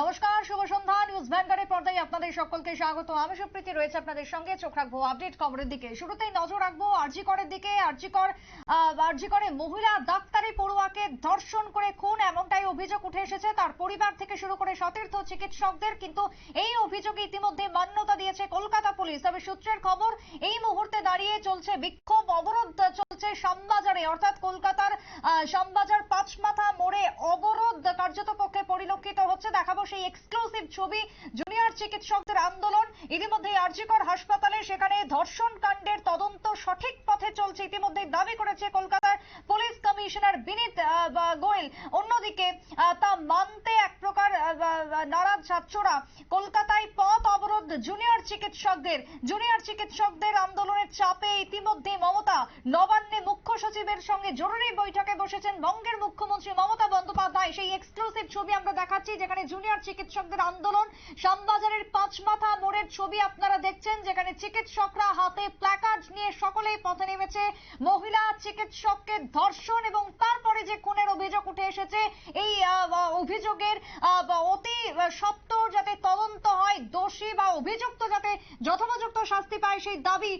নমস্কার, শুভ সন্ধ্যা। নিউজ ভ্যানগার্ডের পর্দায় আপনাদের সকলকে স্বাগত। আমি সুপ্রীতি, রয়েছে আপনাদের সঙ্গে। চোখ রাখব আপডেট খবরের দিকে। শুরুতেই নজর রাখব আরজিকরের দিকে। আরজিকর আরজিকরে মহিলা ডাক্তারি পড়ুয়াকে ধর্ষণ করে খুন, এমনটাই অভিযোগ উঠে এসেছে। তার পরিবার থেকে শুরু করে সতীর্থ চিকিৎসকদের কিন্তু এই অভিযোগে ইতিমধ্যে মান্যতা দিয়েছে কলকাতা পুলিশ। তবে সূত্রের খবর, এই মুহূর্তে দাঁড়িয়ে চলছে বিক্ষোভ, অবরোধ চলছে শ্যামবাজারে। অর্থাৎ কলকাতার শ্যামবাজার পাঁচমাথা মোড়ে অবরোধ কার্যত পক্ষে পরিলক্ষিত হচ্ছে। দেখাবো সেই এক্সক্লুসিভ ছবি, জুনিয়র চিকিৎসকদের আন্দোলন ইতিমধ্যে আরজিকর হাসপাতালে সেখানে ধর্ষণ কাণ্ডের তদন্ত সঠিক পথে চলছে ইতিমধ্যে দাবি করেছে কলকাতার কমিশনার বিনীত গোয়েল। অন্যদিকে তা মানতে এক প্রকার নারাজ ছাত্ররা কলকাতায় পথ অবরোধ জুনিয়র চিকিৎসকদের। জুনিয়র চিকিৎসকদের আন্দোলনের চাপে ইতিমধ্যে মমতা। নবান্নে মুখ্য সচিবের সঙ্গে জরুরি বৈঠকে বসেছেন বঙ্গের মুখ্যমন্ত্রী মমতা বন্দ্যোপাধ্যায়। সেই এক্সক্লুসিভ ছবি আমরা দেখাচ্ছি, যেখানে জুনিয়র চিকিৎসকদের আন্দোলন। শ্যামবাজারের পাঁচমাথা মোড়ের ছবি আপনারা দেখছেন, যেখানে চিকিৎসকরা হাতে প্ল্যাকার্ড নিয়ে সকলেই পথে নেমেছে। মহিলা চিকিৎসককে ধর্ষণ এবং তারপরে যে খুনের অভিযোগ উঠে এসেছে, এই অভিযোগের অতি সত্বর যাতে তদন্ত হয়, দোষী বা অভিযুক্ত যাতে যথোপযুক্ত শাস্তি পায় সেই দাবি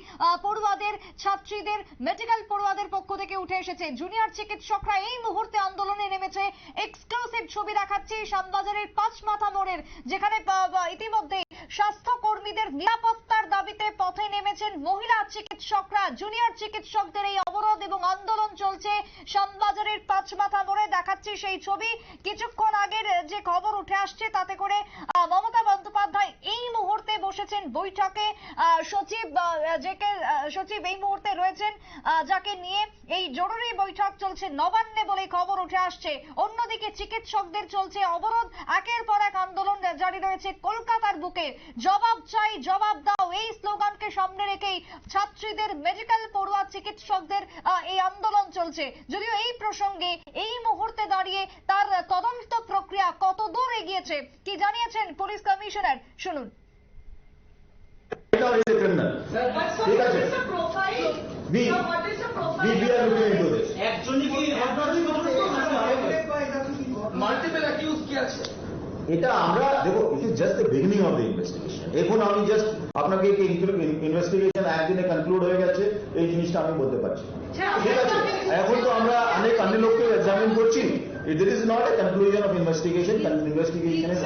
পড়ুয়াদের, ছাত্রীদের মেডিকেল পড়ুয়াদের পক্ষ থেকে উঠে এসেছে। জুনিয়র চিকিৎসকরা এই মুহূর্তে আন্দোলনে নেমেছে। এক্সক্লুসিভ ছবি দেখাচ্ছি, শ্যামবাজারের পাঁচ মাথা মোড়ের, যেখানে ইতিমধ্যে স্বাস্থ্য কর্মীদের নিরাপত্তার দাবিতে পথে নেমেছেন মহিলা চিকিৎসকরা। জুনিয়র চিকিৎসকদের এই অবরোধ এবং আন্দোলন চলছে। শ্যামবাজারের পাঁচ মাথা মোড়ে দেখাচ্ছি সেই ছবি। কিছুক্ষণ আগের যে খবর উঠে আসছে তাতে করে মমতা বন্দ্যোপাধ্যায় এই মুহূর্তে বসেছেন বৈঠকে। সচিব জেকে আহ, সচিব এই মুহূর্তে রয়েছেন যাকে নিয়ে এই জরুরি বৈঠক চলছে। নবান্নে বলে খবর উঠে আসছে। অন্যদিকে চিকিৎসকদের চলছে অবরোধ। একের পর এক আন্দোলন জারি রয়েছে কলকাতার বুকে। জবাব চাই জবাব দাও। এই স্লোগানকে সামনে রেখেই ছাত্রীদের মেডিকেল পড়ুয়া চিকিৎসকদের আহ, এই আন্দোলন চলছে। যদিও এই প্রসঙ্গে এই মুহূর্তে দাঁড়িয়ে তার তদন্ত প্রক্রিয়া কত দূর এগিয়েছে কি জানিয়েছেন পুলিশ কমিশনার? শুনুন। ঠিক আছে? We, we, we are looking into this. এটা আমরা দেখো it is just the beginning of the investigation এখন আমি জাস্ট আপনাকে ইনভেস্টিগেশন একদিনে কনক্লুড হয়ে গেছে এই জিনিসটা আমি বলতে পারছি। ঠিক আছে? এখন তো আমরা অনেক অন্য লোককে এক্সামিন করছি। This is not a conclusion of investigation investigation is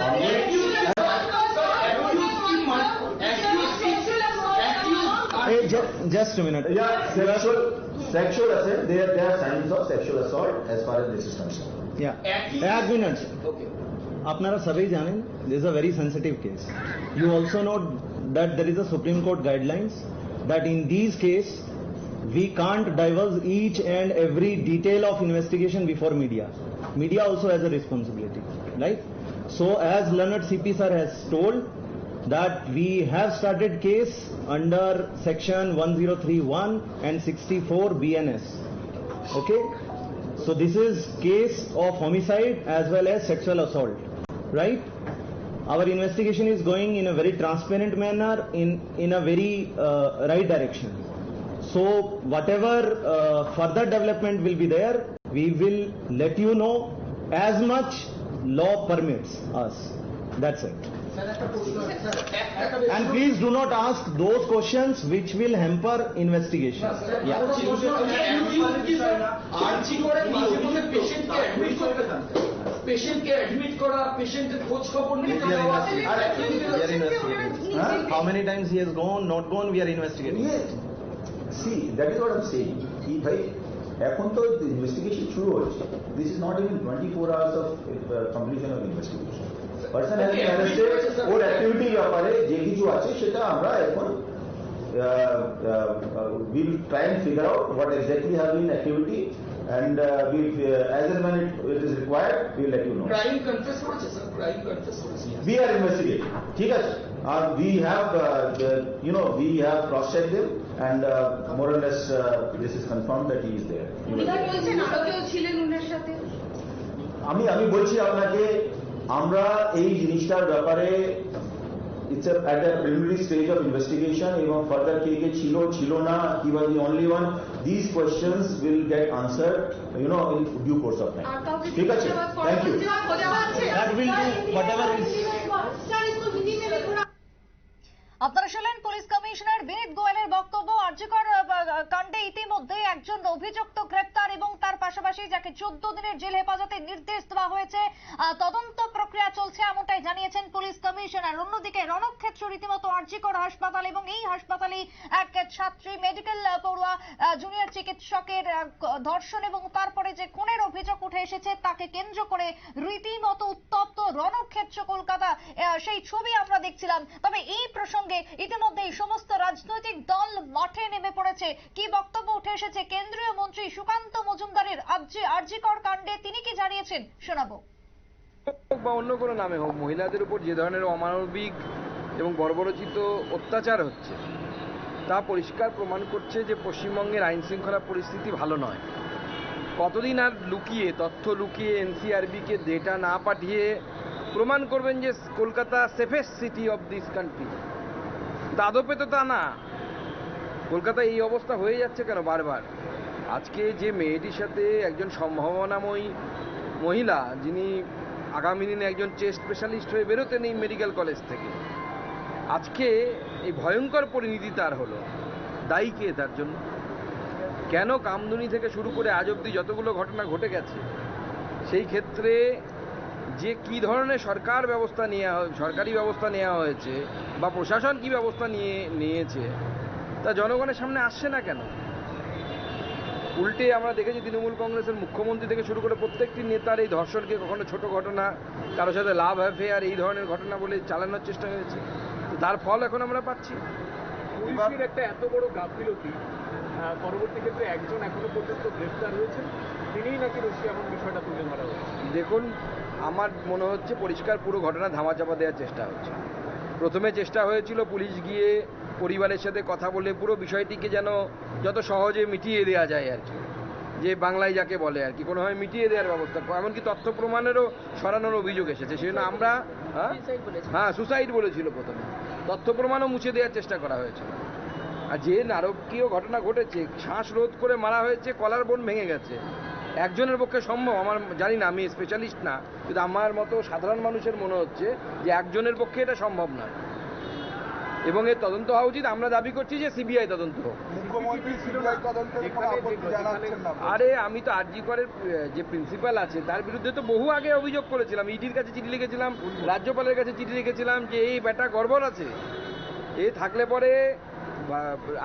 Hey, ju- just a minute. Yeah, sexual, sexual assault, there, there are signs of sexual assault as far as this is concerned. Yeah. আপনারা সবাই জানেন this a very sensitive case you also know that there is a Supreme Court guidelines that in this case we can't divulge each and every detail of investigation before media. Media also has a responsibility, right? So as Leonard CP sir has told that we have started case under section 1031 and 64 BNS. Okay? So this is case of homicide as well as sexual assault, right? Our investigation is going in a very transparent manner, in in a very uh, right direction. So whatever uh, further development will be there, we will let you know as much law permits us. That's it. And please do not ask those questions which will hamper investigation. Yeah. আর্জি করে মাঝে মধ্যে পেশেন্টকে admit করতে পেশেন্টকে admit করা পেশেন্টের খোঁজ খবর নিয়ে We are যাওয়া, investigating. R We are investigating. Huh? How many times he has gone, not gone, we are investigating. Yes. See, that is what I'm saying. কি ভাই এখন তো ইনভেস্টিগেশন শুরু হচ্ছে this is not even twenty four hours of completion of investigation person has Okay, arrested activity আছে, sir. ওর অ্যাক্টিভিটির ব্যাপারে যে কিছু আছে সেটা আমরা এখন will try and figure out what exactly have been activity and we as end when it it is required we will let you know crime confess করেছে স্যার ক্রাইম কনফেস করেছে we are investigating ঠিক আছে আর we have uh, the, you know we have cross checked him and uh, more or less uh, this is confirmed that he is there উনি কি বলছেন আরো কেউ ছিলেন উনার সাথে আমি আমি বলছি আপনাকে আমরা এই জিনিসটার ব্যাপারে it's a, at the preliminary stage of investigation এবং further KK Chilo, ছিল ছিল he was the only one these questions will get answered you know in due course of time ঠিক আছে thank you that will do whatever is আপনারা শুনলেন police commissioner বিনীত গোয়েলের বক্তব্য কার্যকর কাণ্ডে ইতিমধ্যে একজন অভিযুক্ত গ্রেপ্তার এবং তার পাশাপাশি যাকে চোদ্দ দিনের জেল হেফাজতে নির্দেশ দেওয়া হয়েছে তদন্ত প্রক্রিয়া চলছে এমনটাই জানিয়েছেন পুলিশ কমিশনার। অন্যদিকে রণক্ষেত্র রীতিমতো আর্যিকর হাসপাতাল এবং এই হাসপাতালে এক ছাত্রী মেডিকেল পড়ুয়া জুনিয়র চিকিৎসকের ধর্ষণ এবং তারপরে যে খুনের অভিযোগ উঠে এসেছে তাকে কেন্দ্র করে রীতিমতো উত্তপ্ত রণক্ষেত্র কলকাতা সেই ছবি আমরা দেখছিলাম। তবে এই প্রসঙ্গে ইতিমধ্যে এই সমস্ত রাজনৈতিক দল মাঠে নেমে পড়েছে। কি বক্তব্য উঠে এসেছে? কেন্দ্রীয় মন্ত্রী সুকান্ত মজুমদারের আর্জি, আর্জিকর কাণ্ডে তিনি কি জানিয়েছেন? শোনাবো। হোক বা অন্য কোনো নামে হোক, মহিলাদের উপর যে ধরনের অমানবিক এবং বর্বরচিত অত্যাচার হচ্ছে, তা পরিষ্কার প্রমাণ করছে যে পশ্চিমবঙ্গের আইন শৃঙ্খলা পরিস্থিতি ভালো নয়। কতদিন আর লুকিয়ে, তথ্য লুকিয়ে এনসিআরবিকে ডেটা না পাঠিয়ে প্রমাণ করবেন যে Kolkata safest city of this country আদপে তো তা না। কলকাতা এই অবস্থা হয়ে যাচ্ছে কেন বারবার? আজকে যে মেয়েটির সাথে একজন সম্ভাবনাময়ী মহিলা, যিনি আগামী দিনে একজন চেস্ট স্পেশালিস্ট হয়ে বেরোতেন এই মেডিকেল কলেজ থেকে। আজকে এই ভয়ঙ্কর পরিণতি তার হলো, দায়ী কে তার জন্য? কেন কামদুনি থেকে শুরু করে আজ অব্দি যতগুলো ঘটনা ঘটে গেছে, সেই ক্ষেত্রে যে কি ধরনের সরকার ব্যবস্থা নেওয়া সরকারি ব্যবস্থা নেওয়া হয়েছে বা প্রশাসন কি ব্যবস্থা নিয়ে, নিয়েছে, তা জনগণের সামনে আসছে না কেন? উল্টে আমরা দেখেছি তৃণমূল কংগ্রেসের মুখ্যমন্ত্রী থেকে শুরু করে প্রত্যেকটি নেতার এই ধর্ষণকে কখনো ছোট ঘটনা কারোর সাথে লাভ অ্যাফেয়ার এই ধরনের ঘটনা বলে চালানোর চেষ্টা হয়েছে। তো তার ফল এখন আমরা পাচ্ছি। পুলিশের একটা এত বড় গাফিলতি পরবর্তী ক্ষেত্রে একজন এখনও পর্যন্ত গ্রেফতার হয়েছেন তিনিই নাকি দোষী এমন বিষয়টা তুলে ধরা হয়েছে। দেখুন আমার মনে হচ্ছে পরিষ্কার পুরো ঘটনা ধামাচাপা দেওয়ার চেষ্টা হচ্ছে। প্রথমে চেষ্টা হয়েছিল পুলিশ গিয়ে পরিবারের সাথে কথা বলে পুরো বিষয়টিকে যেন যত সহজে মিটিয়ে দেওয়া যায় আর কি। যে বাংলায় যাকে বলে আর কি কোনোভাবে মিটিয়ে দেওয়ার ব্যবস্থা এমনকি তথ্য প্রমাণেরও সরানোর অভিযোগ এসেছে। সেই জন্য আমরা হ্যাঁ? হ্যাঁ সুসাইড বলেছিল প্রথমে। তথ্য প্রমাণও মুছে দেওয়ার চেষ্টা করা হয়েছিল আর যে নারকীয় ঘটনা ঘটেছে শ্বাস রোধ করে মারা হয়েছে কলার বোন ভেঙে গেছে। একজনের পক্ষে সম্ভব আমার জানি না আমি স্পেশালিস্ট না কিন্তু আমার মতো সাধারণ মানুষের মনে হচ্ছে যে একজনের পক্ষে এটা সম্ভব নয়। এবং এর তদন্ত হওয়া উচিত। আমরা দাবি করছি যে সিবিআই তদন্ত আরে আমি তো আরজি করের যে প্রিন্সিপাল আছে তার বিরুদ্ধে তো বহু আগে অভিযোগ করেছিলাম। ইডির কাছে চিঠি লিখেছিলাম রাজ্যপালের কাছে চিঠি লিখেছিলাম যে এই বেটা গড়বড় আছে। এ থাকলে পরে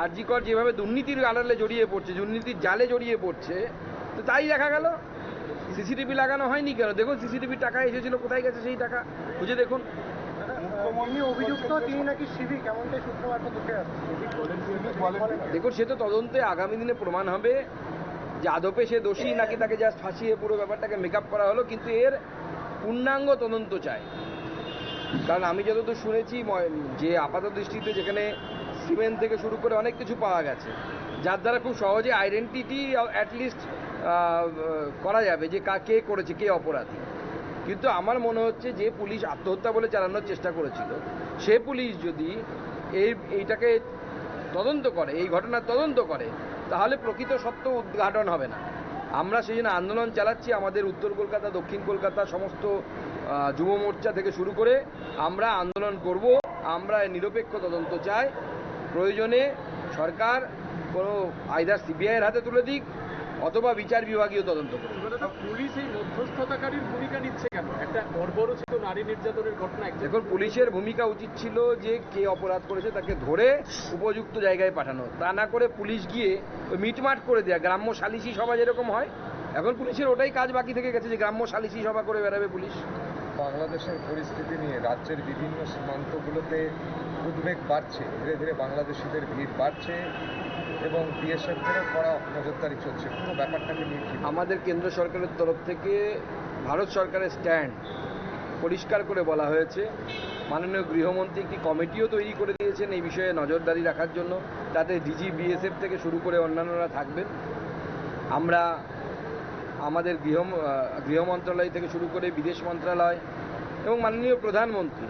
আরজি কর যেভাবে দুর্নীতির আড়ালে জড়িয়ে পড়ছে দুর্নীতির জালে জড়িয়ে পড়ছে তো তাই দেখা গেল। সিসিটিভি লাগানো হয়নি কেন? দেখুন সিসিটিভি টাকা এসেছিল কোথায় গেছে সেই টাকা? খুঁজে দেখুন। অভিযুক্ত তিনি নাকি দেখুন, সে তো তদন্তে আগামী দিনে প্রমাণ হবে যে আদপে সে দোষী নাকি তাকে জাস্ট ফাঁসিয়ে পুরো ব্যাপারটাকে মেকআপ করা হলো, কিন্তু এর পূর্ণাঙ্গ তদন্ত চাই। কারণ আমি যতদূর শুনেছি যে আপাত দৃষ্টিতে যেখানে সিমেন্ট থেকে শুরু করে অনেক কিছু পাওয়া গেছে, যার দ্বারা খুব সহজে আইডেন্টিটি অ্যাটলিস্ট করা যাবে যে কে করেছে, কে অপরাধী। কিন্তু আমার মনে হচ্ছে যে পুলিশ আত্মহত্যা বলে চালানোর চেষ্টা করেছিল। সে পুলিশ যদি এই, এইটাকে তদন্ত করে, এই ঘটনার তদন্ত করে, তাহলে প্রকৃত সত্য উদ্ঘাটন হবে না। আমরা সেই জন্য আন্দোলন চালাচ্ছি, আমাদের উত্তর কলকাতা, দক্ষিণ কলকাতা সমস্ত যুব মোর্চা থেকে শুরু করে আমরা আন্দোলন করব, আমরা নিরপেক্ষ তদন্ত চাই। প্রয়োজনে সরকার কোনো আইদার সিবিআইয়ের হাতে তুলে দিক অথবা বিচার বিভাগীয় তদন্ত পুলিশ এই মধ্যস্থতাকারীর ভূমিকা নিচ্ছে কেন? একটা বর্বরচিত নারী নির্যাতনের ঘটনা দেখুন পুলিশের ভূমিকা উচিত ছিল যে কে অপরাধ করেছে তাকে ধরে উপযুক্ত জায়গায় পাঠানো। তা না করে পুলিশ গিয়ে মিটমাট করে দেয়া। গ্রাম্য সালিসি সভা যেরকম হয় এখন পুলিশের ওটাই কাজ বাকি থেকে গেছে যে গ্রাম্য সালিসি সভা করে বেড়াবে পুলিশ। বাংলাদেশের পরিস্থিতি নিয়ে রাজ্যের বিভিন্ন সীমান্তগুলোতে উদ্বেগ বাড়ছে। ধীরে ধীরে বাংলাদেশিদের ভিড় বাড়ছে। এবং বিএসএফদেরও কড়া নজরদারি চলছে। পুরো ব্যাপারটাকে নিয়ে আমাদের কেন্দ্র সরকারের তরফ থেকে ভারত সরকারের স্ট্যান্ড পরিষ্কার করে বলা হয়েছে। মাননীয় গৃহমন্ত্রী একটি কমিটিও তৈরি করে দিয়েছেন এই বিষয়ে নজরদারি রাখার জন্য? তাতে ডিজি বিএসএফ থেকে শুরু করে অন্যান্যরা থাকবেন। আমরা আমাদের গৃহ গৃহ মন্ত্রণালয় থেকে শুরু করে বিদেশ মন্ত্রণালয় এবং মাননীয় প্রধানমন্ত্রী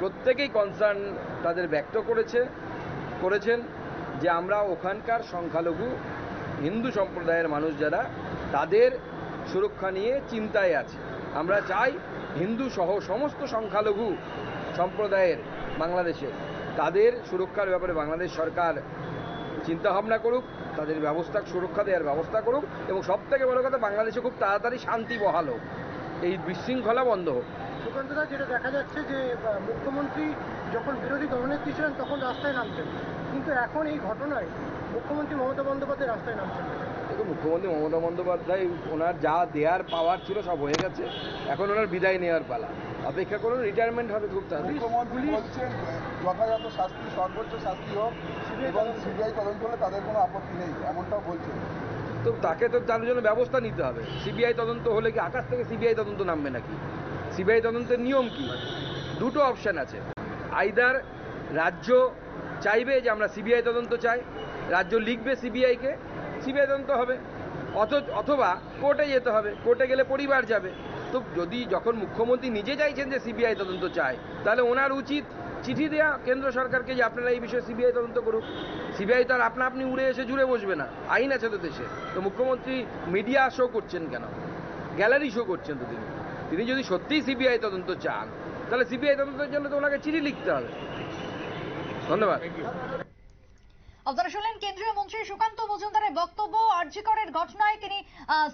প্রত্যেকেই কনসার্ন তাদের ব্যক্ত করেছে, করেছেন। যে আমরা ওখানকার সংখ্যালঘু হিন্দু সম্প্রদায়ের মানুষ যারা, তাদের সুরক্ষা নিয়ে চিন্তায় আছে। আমরা চাই হিন্দু সহ সমস্ত সংখ্যালঘু সম্প্রদায়ের বাংলাদেশে তাদের সুরক্ষার ব্যাপারে বাংলাদেশ সরকার চিন্তা ভাবনা করুক, তাদের ব্যবস্থা, সুরক্ষা দেওয়ার ব্যবস্থা করুক এবং সব থেকে বড় কথা বাংলাদেশে খুব তাড়াতাড়ি শান্তি বহাল হোক। এই বিশৃঙ্খলা বন্ধ হোক। যেটা দেখা যাচ্ছে যে মুখ্যমন্ত্রী যখন বিরোধী দলনেত্রী ছিলেন, তখন রাস্তায় নামতেন। কিন্তু এখন এই ঘটনায় মুখ্যমন্ত্রী মমতা বন্দ্যোপাধ্যায় রাস্তায় নামছেন দেখুন মুখ্যমন্ত্রী মমতা বন্দ্যোপাধ্যায় ওনার যা দেওয়ার পাওয়ার ছিল সব হয়ে গেছে। এখন ওনার বিদায় নেওয়ার পালা। অপেক্ষা করুন রিটায়ারমেন্ট হবে খুব তাড়াতাড়ি। মুখ্যমন্ত্রী বলছেন যথাযথ শাস্তি সর্বোচ্চ শাস্তি হোক এবং সিবিআই তদন্ত হলে তাদের কোনো আপত্তি নেই এমনটাও বলছেন। তো তাকে তো তার জন্য ব্যবস্থা নিতে হবে। সিবিআই তদন্ত হলে কি আকাশ থেকে সিবিআই তদন্ত নামবে নাকি? সিবিআই তদন্তের নিয়ম কি? দুটো অপশন আছে। আইদার রাজ্য চাইবে যে আমরা সিবিআই তদন্ত চাই, রাজ্য লিখবে সিবিআইকে, সিবিআই তদন্ত হবে। অথ অথবা কোর্টে যেতে হবে, কোর্টে গেলে পরিবার যাবে। তো যদি যখন মুখ্যমন্ত্রী নিজে চাইছেন যে সিবিআই তদন্ত চায়, তাহলে ওনার উচিত চিঠি দেওয়া কেন্দ্র সরকারকে যে আপনারা এই বিষয়ে সিবিআই তদন্ত করুক সিবিআই তার আপনা আপনি উড়ে এসে জুড়ে বসবে না। আইন আছে তো দেশে। তো মুখ্যমন্ত্রী মিডিয়া শো করছেন কেন? গ্যালারি শো করছেন তো তিনি তিনি যদি সত্যিই সিবিআই তদন্ত চান, তাহলে সিবিআই তদন্তের জন্য তো ওনাকে চিঠি লিখতে হবে। ধন্যবাদ। আপনারা শুনলেন কেন্দ্রীয় মন্ত্রী সুকান্ত মজুমদারের বক্তব্য আরজিকরের ঘটনায় তিনি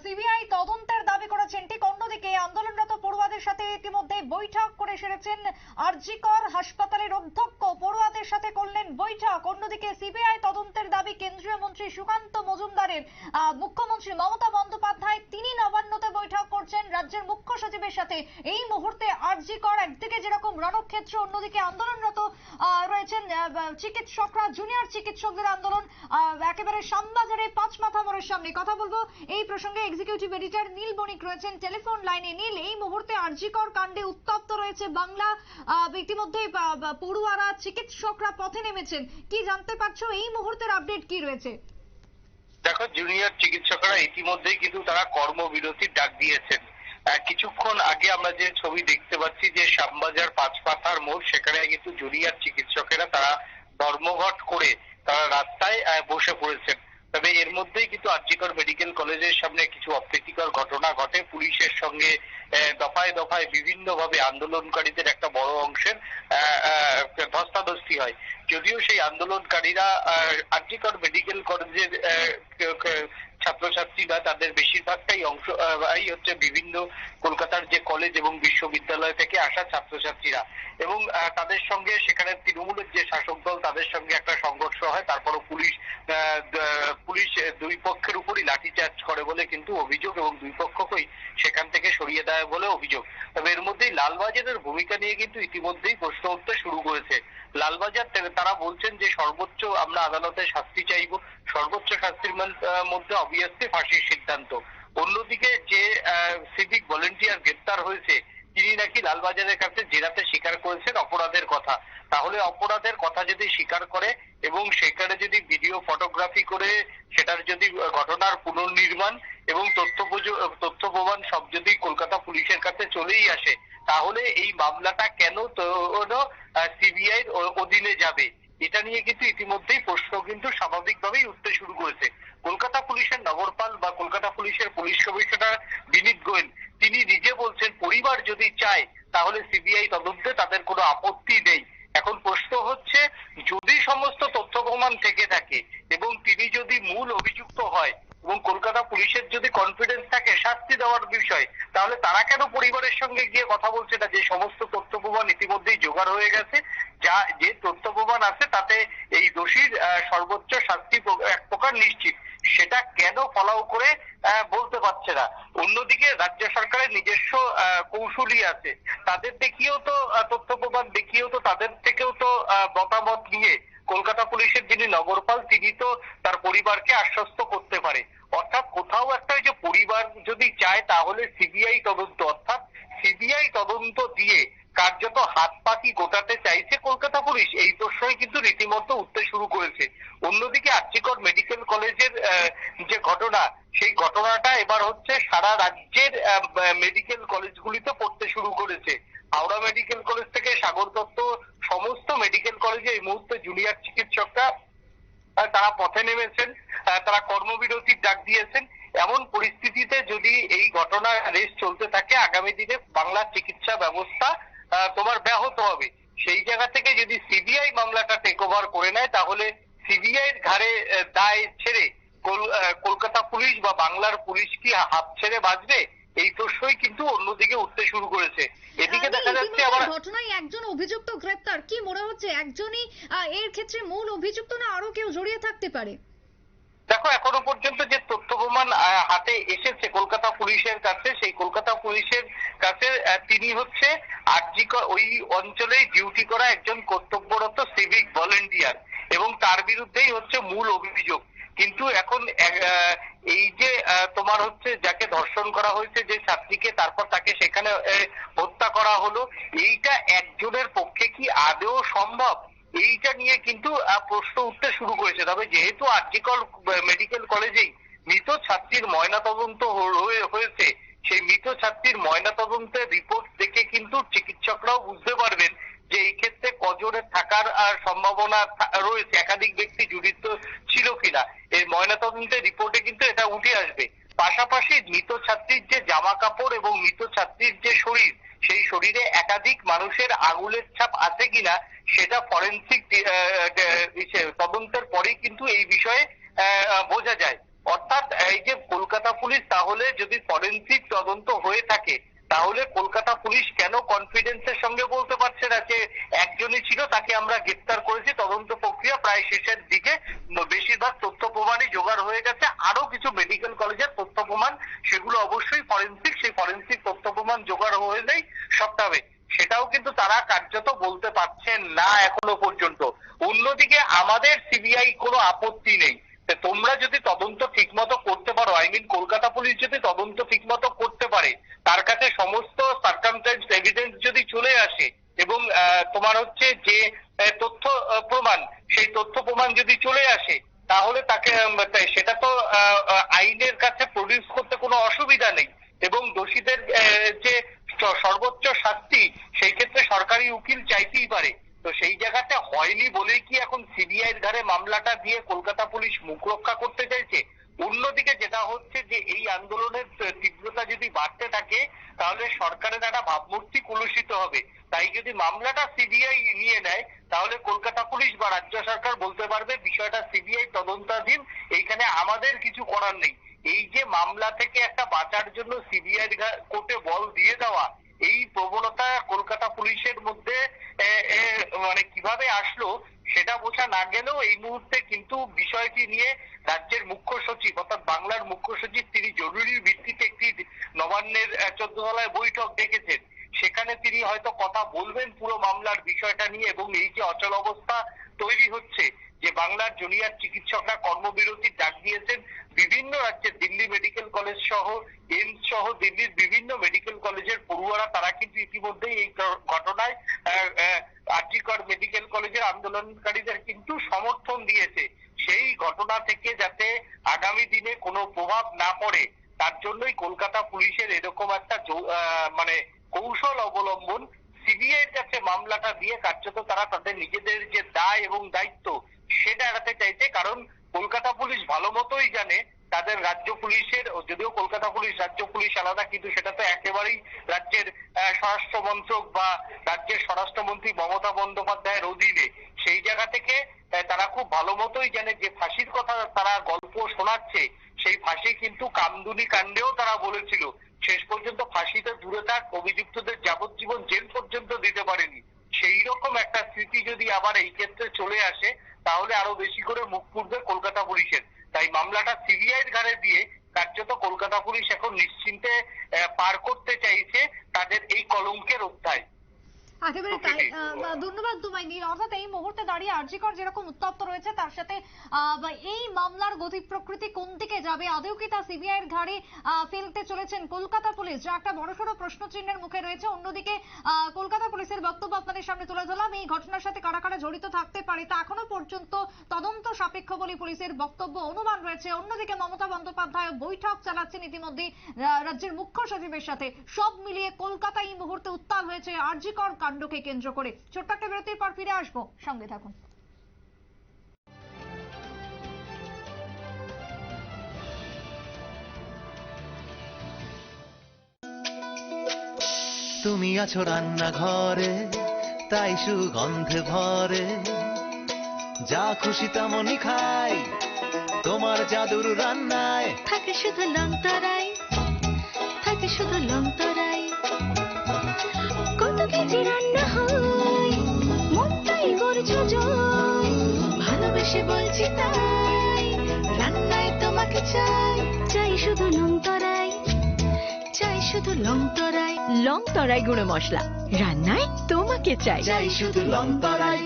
সিবিআই তদন্তের দাবি করেছেন। ঠিক অন্যদিকে আন্দোলনরত পড়ুয়াদের সাথে ইতিমধ্যে বৈঠক করে সেরেছেন আরজিকর হাসপাতালের অধ্যক্ষ। পড়ুয়াদের সাথে করলেন বৈঠক। অন্যদিকে সিবিআই তদন্তের দাবি কেন্দ্রীয় মন্ত্রী সুকান্ত মজুমদারের আহ, মুখ্যমন্ত্রী মমতা বন্দ্যোপাধ্যায় তিনি নবান্নতে বৈঠক করছেন। রাজ্যের মুখ্য সচিবের সাথে এই মুহূর্তে আরজিকর একদিকে যেরকম রণক্ষেত্র অন্যদিকে আন্দোলনরত চিকিৎসকরা জুনিয়র চিকিৎসকদের আন্দোলন একেবারে শ্যামবাজারে পাঁচ মাথা মোড়ের সামনে। কথা বলব এই প্রসঙ্গে এক্সিকিউটিভ এডিটর নীল বণিক রয়েছেন। টেলিফোন লাইনে নীল এই মুহূর্তে আরজিকর কাণ্ডে উত্তপ্ত রয়েছে বাংলা আহ, পড়ুয়ারা চিকিৎসকরা পথে নেমেছেন। কি জানতে পারছ? এই মুহূর্তের আপডেট কি রয়েছে? দেখো জুনিয়র চিকিৎসকরা ইতিমধ্যেই কিন্তু তারা কর্মবিরতির ডাক দিয়েছেন। কিছুক্ষণ আগে আমরা যে ছবি দেখতে পাচ্ছি যে শ্যামবাজার পাঁচপাথার মোড়, সেখানে কিন্তু জুনিয়র চিকিৎসকেরা তারা ধর্মঘট করে তারা রাস্তায় বসে পড়েছেন। তবে এর মধ্যেই কিন্তু আরজিকর মেডিকেল কলেজের সামনে কিছু অপ্রীতিকর ঘটনা ঘটে। পুলিশের সঙ্গে দফায় দফায় বিভিন্ন ভাবে আন্দোলনকারীদের একটা বড় অংশের ধস্তাধস্তি হয়। যদিও সেই আন্দোলনকারীরা আরজিকর মেডিকেল কলেজের ছাত্রছাত্রীরা তাদের বেশিরভাগটাই অংশ এই হচ্ছে বিভিন্ন কলকাতার যে কলেজ এবং বিশ্ববিদ্যালয় থেকে আসা ছাত্রছাত্রীরা। এবং তাদের সঙ্গে সেখানে তৃণমূলের যে শাসক দল, তাদের সঙ্গে একটা সংঘর্ষ হয়। তারপরও পুলিশ পুলিশ দুই পক্ষের উপরই লাঠিচার্জ করে বলে কিন্তু অভিযোগ এবং দুই পক্ষকেই সেখান থেকে সরিয়ে দেয়। বলে অভিযোগ। তবে এর মধ্যেই লালবাজারের ভূমিকা নিয়ে কিন্তু ইতিমধ্যেই প্রশ্ন উঠতে শুরু করেছে। লালবাজার তারা বলছেন যে, সর্বোচ্চ আমরা আদালতে শাস্তি চাইব। সর্বোচ্চ শাস্তির মধ্যে অবভিয়াসলি ফাঁসির সিদ্ধান্ত। অন্যদিকে যে সিভিক ভলেন্টিয়ার গ্রেপ্তার হয়েছে, তিনি নাকি লালবাজারের কাছে জেরাতে স্বীকার করেছেন অপরাধের কথা। তাহলে অপরাধের কথা যদি স্বীকার করে এবং সেখানে যদি ভিডিও ফটোগ্রাফি করে সেটার যদি ঘটনার পুনর্নির্মাণ এবং তথ্য তথ্য প্রমাণ সব যদি কলকাতা পুলিশের কাছে চলেই আসে, তাহলে এই মামলাটা কেন সিবিআই অধীনে যাবে? এটা নিয়ে কিন্তু ইতিমধ্যেই প্রশ্ন কিন্তু স্বাভাবিকভাবেই উঠতে শুরু করেছে। কলকাতা পুলিশের নগরপাল বা কলকাতা পুলিশের পুলিশ কমিশনার বিনীত গোয়েল, তিনি নিজে বলছেন, পরিবার যদি চায়, তাহলে সিবিআই তদন্তে তাদের কোনো আপত্তি নেই। এখন প্রশ্ন হচ্ছে, যদি সমস্ত তথ্য প্রমাণ থেকে থাকে এবং তিনি যদি মূল অভিযুক্ত হয় এবং কলকাতা পুলিশের যদি কনফিডেন্স থাকে শাস্তি দেওয়ার বিষয় তাহলে তারা কেন পরিবারের সঙ্গে গিয়ে কথা বলছে না? যে সমস্ত তথ্য প্রমাণ ইতিমধ্যেই জোগাড় হয়ে গেছে যা যে তথ্য প্রমাণ আছে তাতে এই দোষীর সর্বোচ্চ শাস্তি এক প্রকার নিশ্চিত। সেটা কেন ফলাও করে বলতে পারছে না। অন্যদিকে রাজ্য সরকারের নিজস্ব আহ, কৌশলী আছে। তাদের দেখিয়েও তো তথ্য প্রমাণ দেখিয়েও তো তাদের থেকেও তো মতামত নিয়ে কলকাতা পুলিশের যিনি নগরপাল তিনি তো তার পরিবারকে আশ্বস্ত করতে পারে। অর্থাৎ কোথাও একটা যে পরিবার যদি চায়, তাহলে সিবিআই তদন্ত, অর্থাৎ সিবিআই তদন্ত দিয়ে কার্যত হাত পাখি গোটাতে চাইছে কলকাতা পুলিশ? এই প্রশ্নই কিন্তু রীতিমতো উঠতে শুরু করেছে। অন্যদিকে আর্চিকর মেডিকেল কলেজের যে ঘটনা, সেই ঘটনাটা এবার হচ্ছে সারা রাজ্যের মেডিকেল কলেজগুলিতে পড়তে শুরু করেছে। হাওড়া মেডিকেল কলেজ থেকে সাগর দত্ত, সমস্ত মেডিকেল কলেজে এই মুহূর্তে জুনিয়র চিকিৎসকরা তারা পথে নেমেছেন তারা কর্মবিরতির ডাক দিয়েছেন। এমন পরিস্থিতিতে যদি এই ঘটনা রেস চলতে থাকে, আগামী দিনে বাংলার চিকিৎসা ব্যবস্থা তোমার ব্যাহত হবে। সেই জায়গা থেকে যদি সিবিআই মামলাটা টেক ওভার করে নেয়, তাহলে সিবিআই এর ঘাড়ে দায় ছেড়ে কলকাতা পুলিশ বা বাংলার পুলিশ কি হাত ছেড়ে বাঁচবে? এই প্রশ্নই কিন্তু অন্যদিকে উঠতে শুরু করেছে। এদিকে দেখা যাচ্ছে আবার ঘটনায় একজন অভিযুক্ত গ্রেপ্তার। কি মনে হচ্ছে একজনই এর ক্ষেত্রে মূল অভিযুক্ত না আরও কেউ জড়িয়ে থাকতে পারে? দেখো এখনও পর্যন্ত যে তথ্য প্রমাণ হাতে এসেছে কলকাতা পুলিশের কাছে সেই কলকাতা পুলিশের কাছে তিনি হচ্ছে আরজি ওই অঞ্চলে ডিউটি করা একজন কর্তব্যরত সিভিক ভলেন্টিয়ার এবং তার বিরুদ্ধেই হচ্ছে মূল অভিযোগ। কিন্তু এখন এই যে তোমার হচ্ছে যাকে ধর্ষণ করা হয়েছে যে ছাত্রীকে তারপর তাকে সেখানে হত্যা করা হলো, এইটা একজনের পক্ষে কি আদৌ সম্ভব? এইটা নিয়ে কিন্তু প্রশ্ন উঠতে শুরু করেছে। তবে যেহেতু আরজিকল মেডিকেল কলেজেই মৃত ছাত্রীর ময়নাতদন্ত হয়ে- হয়েছে, সেই মৃত ছাত্রীর ময়নাতদন্তের রিপোর্ট দেখে কিন্তু চিকিৎসকরাও বুঝতে পারবেন যে এই ক্ষেত্রে কজনের থাকার সম্ভাবনা রয়েছে। একাধিক ব্যক্তি জড়িত ছিল কিনা। এই ময়নাতদন্তের রিপোর্টে কিন্তু এটা উঠে আসবে। পাশাপাশি মৃত ছাত্রীর যে জামা কাপড় এবং মৃত ছাত্রীর যে শরীর, সেই শরীরে একাধিক মানুষের আঙুলের ছাপ আছে কিনা, সেটা ফরেন্সিক তদন্তের পরেই কিন্তু এই বিষয়ে বোঝা যায়। অর্থাৎ এই যে কলকাতা পুলিশ, তাহলে যদি ফরেন্সিক তদন্ত হয়ে থাকে তাহলে কলকাতা পুলিশ কেন কনফিডেন্সের সঙ্গে বলতে পারছে না যে একজনই ছিল, তাকে আমরা গ্রেপ্তার করেছি, তদন্ত প্রক্রিয়া প্রায় শেষের দিকে, বেশিরভাগ তথ্য প্রমাণই জোগাড় হয়ে গেছে আরও কিছু মেডিকেল কলেজের তথ্য প্রমাণ, সেগুলো অবশ্যই ফরেন্সিক সেই ফরেন্সিক তথ্য প্রমাণ জোগাড় হলেই সবটা হবে সেটাও কিন্তু তারা কার্যত বলতে পারছেন না এখনও পর্যন্ত। অন্যদিকে আমাদের সিবিআই কোনো আপত্তি নেই। তোমরা যদি তদন্ত ঠিকমতো করতে পারো আই মিন কলকাতা পুলিশ যদি তদন্ত ঠিকমতো করতে পারে, তার কাছে সমস্ত সার্কামস্টেন্স এভিডেন্স যদি চলে আসে এবং তোমার হচ্ছে যে তথ্য প্রমাণ, সেই তথ্য প্রমাণ যদি চলে আসে, তাহলে তাকে সেটা তো আইনের কাছে প্রডিউস করতে কোনো অসুবিধা নেই। এবং দোষীদের যে সর্বোচ্চ শাস্তি, সেই ক্ষেত্রে সরকারি উকিল চাইতেই পারে। তো সেই জায়গাতে হয়নি বলেই কি এখন সিবিআই এর ঘাড়ে মামলাটা দিয়ে কলকাতা পুলিশ মুখ রক্ষা করতে চাইছে? অন্যদিকে যেটা হচ্ছে যে এই আন্দোলনের তীব্রতা যদি বাড়তে থাকে, তাহলে সরকারের একটা ভাবমূর্তি কলুষিত হবে। তাই যদি মামলাটা সিবিআই নিয়ে নেয়, তাহলে কলকাতা পুলিশ বা রাজ্য সরকার বলতে পারবে, বিষয়টা সিবিআই তদন্তাধীন, এইখানে আমাদের কিছু করার নেই। এই যে মামলা থেকে একটা বাঁচার জন্য সিবিআই কোর্টে বল দিয়ে দেওয়া এই প্রবণতা কলকাতা পুলিশের মধ্যে মানে কীভাবে আসলো সেটা বোঝা না গেলেও এই মুহূর্তে কিন্তু বিষয়টি নিয়ে রাজ্যের মুখ্য সচিব, অর্থাৎ বাংলার মুখ্য সচিব, তিনি জরুরি ভিত্তিতে একটি নবান্নের চোদ্দ তলায় বৈঠক ডেকেছেন। সেখানে তিনি হয়তো কথা বলবেন পুরো মামলার বিষয়টা নিয়ে এবং এই যে অচল অবস্থা তৈরি হচ্ছে যে বাংলার জুনিয়র চিকিৎসকরা কর্মবিরতির ডাক দিয়েছেন, বিভিন্ন রাজ্যের দিল্লি মেডিকেল কলেজ সহ, এইমস সহ, দিল্লির বিভিন্ন মেডিকেল কলেজের পড়ুয়ারা, তারা কিন্তু ইতিমধ্যেই এই ঘটনায় আরজিকর মেডিকেল কলেজের আন্দোলনকারীদের কিন্তু সমর্থন দিয়েছে। সেই ঘটনা থেকে যাতে আগামী দিনে কোনো প্রভাব না পড়ে, তার জন্যই কলকাতা পুলিশের এরকম একটা মানে কৌশল অবলম্বন সিবিআই এর কাছে মামলাটা দিয়ে কার্যত তারা তাদের নিজেদের যে দায় এবং দায়িত্ব, সেটা এড়াতে চাইছে। কারণ কলকাতা পুলিশ ভালো মতোই জানে, তাদের রাজ্য পুলিশের, যদিও কলকাতা পুলিশ, রাজ্য পুলিশ আলাদা, কিন্তু সেটা তো একেবারেই রাজ্যের স্বরাষ্ট্র মন্ত্রক বা রাজ্যের স্বরাষ্ট্রমন্ত্রী মমতা বন্দ্যোপাধ্যায়ের অধীনে। সেই জায়গা থেকে তারা খুব ভালো মতোই জানে যে ফাঁসির কথা তারা গল্প শোনাচ্ছে। সেই ফাঁসি কিন্তু কামদুনি কাণ্ডেও তারা বলেছিল। শেষ পর্যন্ত ফাঁসিতে দূরে থাক, অভিযুক্তদের যাবজ্জীবন জেল পর্যন্ত দিতে পারেনি। সেই রকম একটা স্মৃতি যদি আবার এই ক্ষেত্রে চলে আসে, তাহলে আরও বেশি করে মুখ পুড়বে কলকাতা পুলিশের। তাই মামলাটা সিবিআই এর ঘাড়ে দিয়ে কার্যত কলকাতা পুলিশ এখন নিশ্চিন্তে পার করতে চাইছে তাদের এই কলঙ্কের অধ্যায়। একেবারে তাই ধন্যবাদ তোমায় নীল। অর্থাৎ এই মুহূর্তে দাঁড়িয়ে আরজিকর যেরকম উত্তপ্ত রয়েছে তার সাথে এই মামলার গতি প্রকৃতি কোন দিকে যাবে আদৌ কি তা সিবিআই এর ঘাড়ে ফেলতে চলেছেন কলকাতা পুলিশ? যা একটা বড়সড় প্রশ্ন চিহ্নের মুখে রয়েছে। অন্যদিকে কলকাতা পুলিশের বক্তব্য আপনাদের সামনে তুলে ধরলাম। এই ঘটনার সাথে কারা কারা জড়িত থাকতে পারে তা এখনও পর্যন্ত তদন্ত সাপেক্ষ বলে পুলিশের বক্তব্য অনুমান রয়েছে। অন্যদিকে মমতা বন্দ্যোপাধ্যায় বৈঠক চালাচ্ছেন ইতিমধ্যে রাজ্যের মুখ্য সচিবের সাথে। সব মিলিয়ে কলকাতা এই মুহূর্তে উত্তাল হয়েছে আরজিকর কাণ্ডকে কেন্দ্র করে ছোট্ট একটা বিরতির পর ফিরে আসব। সঙ্গে থাকুন। তুমি আছো রান্নাঘরে তাই সুগন্ধে ভরে। যা খুশি তেমনই খাই তোমার জাদুর রান্নায়। থাকে শুধু লঙ্তরাই থাকে শুধু লঙ্তরাই কত রান্না হয় মনটাই করছ জয়। ভালোবেসে বলছি তাই রান্নায় তোমাকে চাই চাই শুধু লঙ্তরাই চাই শুধু লঙ্তরাই লঙ্তরাই গুঁড়ো মশলা রান্নায় তোমাকে চাই। চাই শুধু লঙ্কারাই